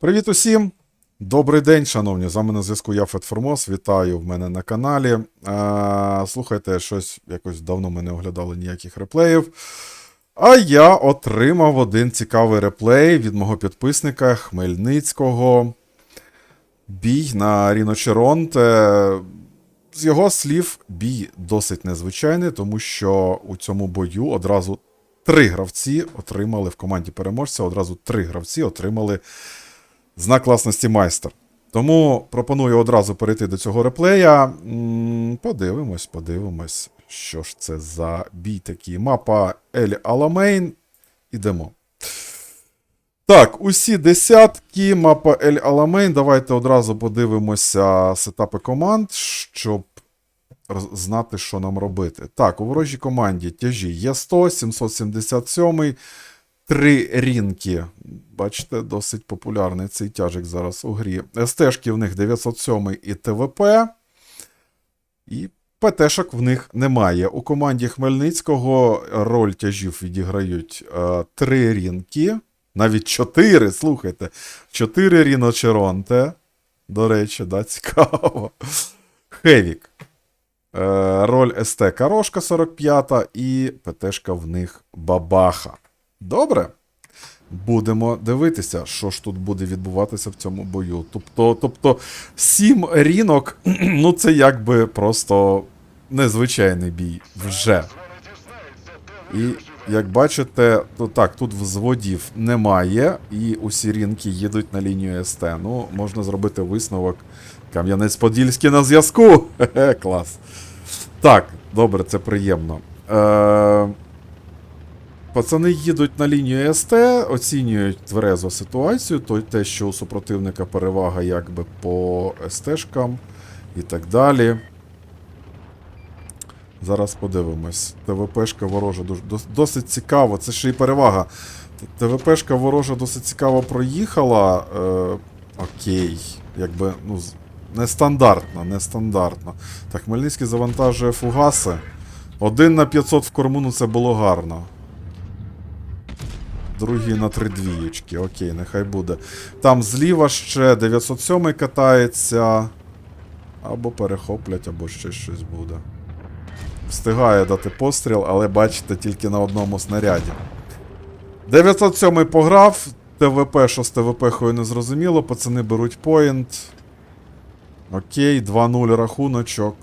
Привіт усім! Добрий день, шановні. З вами на зв'язку я Фет Формос. Вітаю в мене на каналі. А, слухайте, щось якось давно ми не оглядали ніяких реплеїв. А я отримав один цікавий реплей від мого підписника Хмельницького. Бій на Ріночеронте. З його слів, бій досить незвичайний, тому що у цьому бою одразу три гравці отримали в команді переможця, одразу три гравці отримали знак класності майстер. Тому пропоную одразу перейти до цього реплея. Подивимось, подивимось, що ж це за бій такий. Мапа Ель Аламейн. Ідемо. Так, усі десятки, мапа Ель Аламейн. Давайте одразу подивимося сетапи команд, щоб знати, що нам робити. Так, у ворожій команді тяжі є 100, 777, три рінки. Бачите, досить популярний цей тяжик зараз у грі. СТшки в них 907 і ТВП. І ПТшок в них немає. У команді Хмельницького роль тяжів відіграють е, три рінки. Навіть чотири, слухайте. Чотири Ріночеронте. До речі, да, цікаво. Хевік. Е, роль СТ Карошка 45 і ПТшка в них Бабаха. Добре. Будемо дивитися, що ж тут буде відбуватися в цьому бою. Тобто, тобто сім рінок, ну це якби просто незвичайний бій вже. І як бачите, то так, тут взводів немає, і усі рінки їдуть на лінію СТ. Ну, можна зробити висновок. Кам'янець-Подільський на зв'язку. Клас. Так, добре, це приємно. Е- Пацани їдуть на лінію СТ, оцінюють тверезо ситуацію, то те, що у супротивника перевага якби по СТшкам і так далі. Зараз подивимось. ТВПшка ворожа досить цікаво, це ще й перевага. ТВПшка ворожа досить цікаво проїхала. Е, окей, якби, ну, нестандартно, нестандартно. Так, Хмельницький завантажує фугаси. Один на 500 в корму, ну це було гарно. Другий на три двієчки. Окей, нехай буде. Там зліва ще 907 катається. Або перехоплять, або ще щось буде. Встигає дати постріл, але бачите, тільки на одному снаряді. 907 пограв. ТВП, що з ТВП-хою не зрозуміло. Пацани беруть поінт. Окей, 2-0 рахуночок.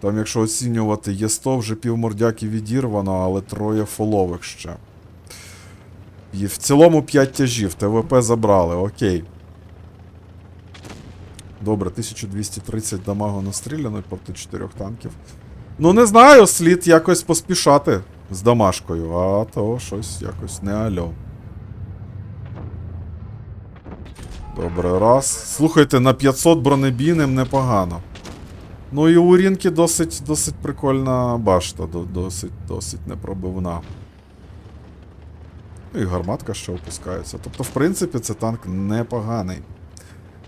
Там, якщо оцінювати, є 100, вже півмордяки відірвано, але троє фолових ще. В цілому 5 тяжів. ТВП забрали, окей. Добре, 1230 дамагу настріляно проти 4 танків. Ну, не знаю, слід якось поспішати з дамашкою, а то щось якось не альо. Добре, раз. Слухайте, на 500 бронебійним непогано. Ну і у Рінки досить, досить прикольна башта, досить, досить непробивна. І гарматка ще опускається. Тобто, в принципі, це танк непоганий.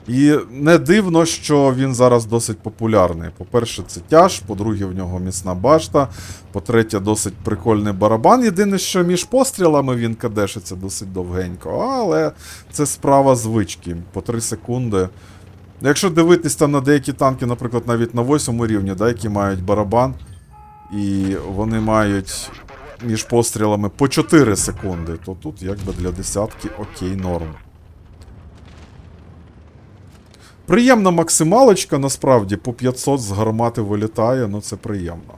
І не дивно, що він зараз досить популярний. По-перше, це тяж, по-друге, в нього міцна башта. По-третє, досить прикольний барабан. Єдине, що між пострілами він кадешиться досить довгенько, але це справа звички. По 3 секунди. Якщо дивитись там на деякі танки, наприклад, навіть на 8 рівні, да, які мають барабан, і вони мають між пострілами по 4 секунди, то тут якби для десятки окей норм. Приємна максималочка, насправді, по 500 з гармати вилітає, ну це приємно.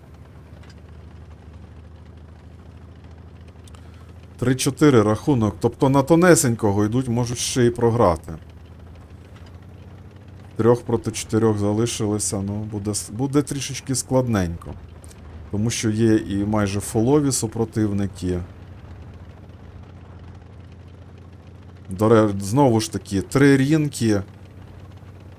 3-4 рахунок. Тобто на тонесенького йдуть, можуть ще й програти. Трьох проти чотирьох залишилися, ну, буде, буде трішечки складненько. Тому що є і майже фолові супротивники. До знову ж таки, три рінки.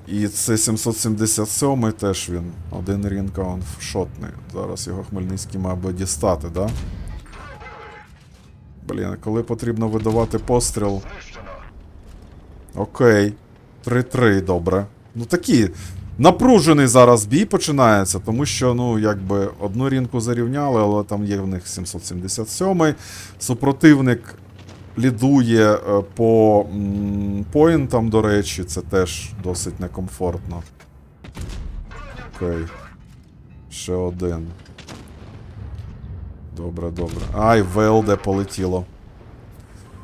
І це 777 теж він. Один рінка он шотний. Зараз його Хмельницький має би дістати, да? Блін, коли потрібно видавати постріл. Окей. 3-3, добре. Ну такі. Напружений зараз бій починається, тому що, ну, якби одну рінку зарівняли, але там є в них 777. Супротивник лідує е, по поінтам, до речі, це теж досить некомфортно. Окей. Ще один. Добре, добре. Ай, ВЛД полетіло.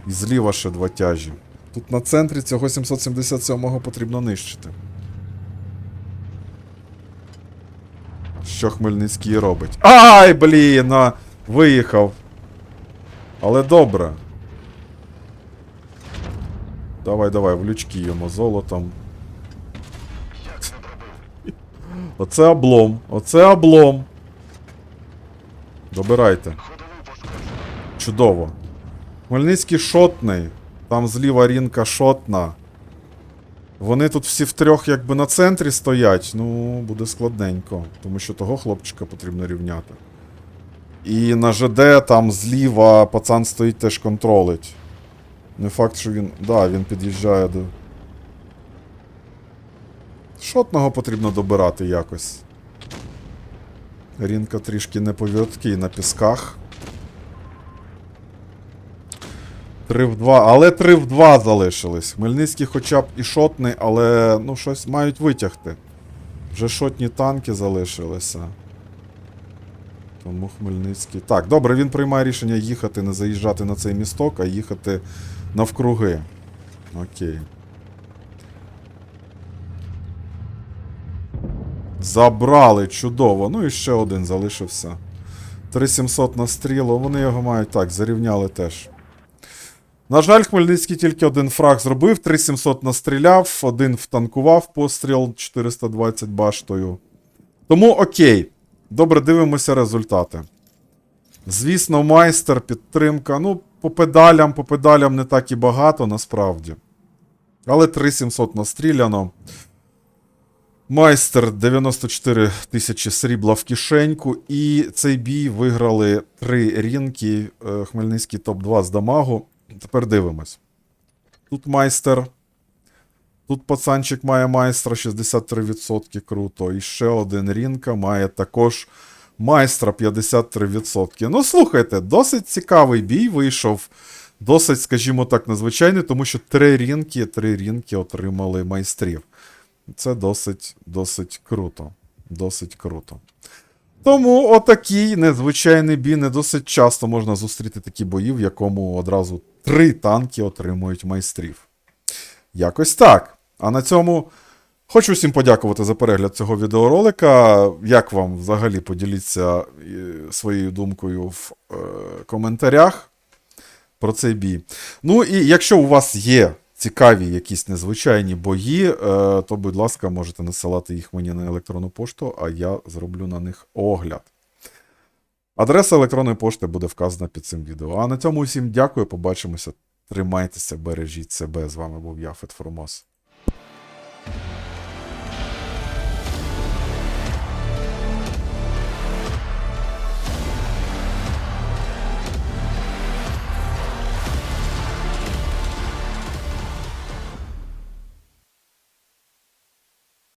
І зліва ще два тяжі. Тут на центрі цього 777-го потрібно нищити. Що Хмельницький робить? Ай, блін! а, Виїхав. Але добре. Давай, давай, в лючки йому золотом. Оце облом. Оце облом. Добирайте. Чудово. Хмельницький шотний. Там зліва рінка шотна. Вони тут всі втрьох якби на центрі стоять. Ну, буде складненько. Тому що того хлопчика потрібно рівняти. І на ЖД там зліва пацан стоїть теж контролить. Не факт, що він. Да, він під'їжджає до. Шотного потрібно добирати якось. Рінка трішки неповірткий на пісках. 3 в 2, але 3 в 2 залишились. Хмельницький хоча б і шотний, але ну щось мають витягти. Вже шотні танки залишилися. Тому Хмельницький. Так, добре, він приймає рішення їхати, не заїжджати на цей місток, а їхати навкруги. Окей. Забрали, чудово. Ну і ще один залишився. 3700 на стрілу, вони його мають так, зарівняли теж. На жаль, Хмельницький тільки один фраг зробив, 3700 настріляв, один втанкував постріл 420 баштою. Тому окей. Добре, дивимося результати. Звісно, майстер, підтримка. Ну, по педалям, по педалям не так і багато, насправді. Але 3700 настріляно. Майстер 94 тисячі срібла в кишеньку. І цей бій виграли три рінки. е, Хмельницький топ-2 з дамагу. Тепер дивимось. Тут майстер. Тут пацанчик має майстра 63% круто. І ще один рінка має також майстра 53%. Ну, слухайте, досить цікавий бій вийшов. Досить, скажімо так, незвичайний, тому що три рінки, три рінки отримали майстрів. Це досить, досить круто. Досить круто. Тому отакий незвичайний бій. Не досить часто можна зустріти такі бої, в якому одразу три танки отримують майстрів. Якось так. А на цьому хочу всім подякувати за перегляд цього відеоролика. Як вам взагалі поділіться е, своєю думкою в е, коментарях про цей бій. Ну і якщо у вас є цікаві якісь незвичайні бої, е, то, будь ласка, можете насилати їх мені на електронну пошту, а я зроблю на них огляд. Адреса електронної пошти буде вказана під цим відео. А на цьому усім дякую, побачимося. Тримайтеся, бережіть себе. З вами був я, Фетформос.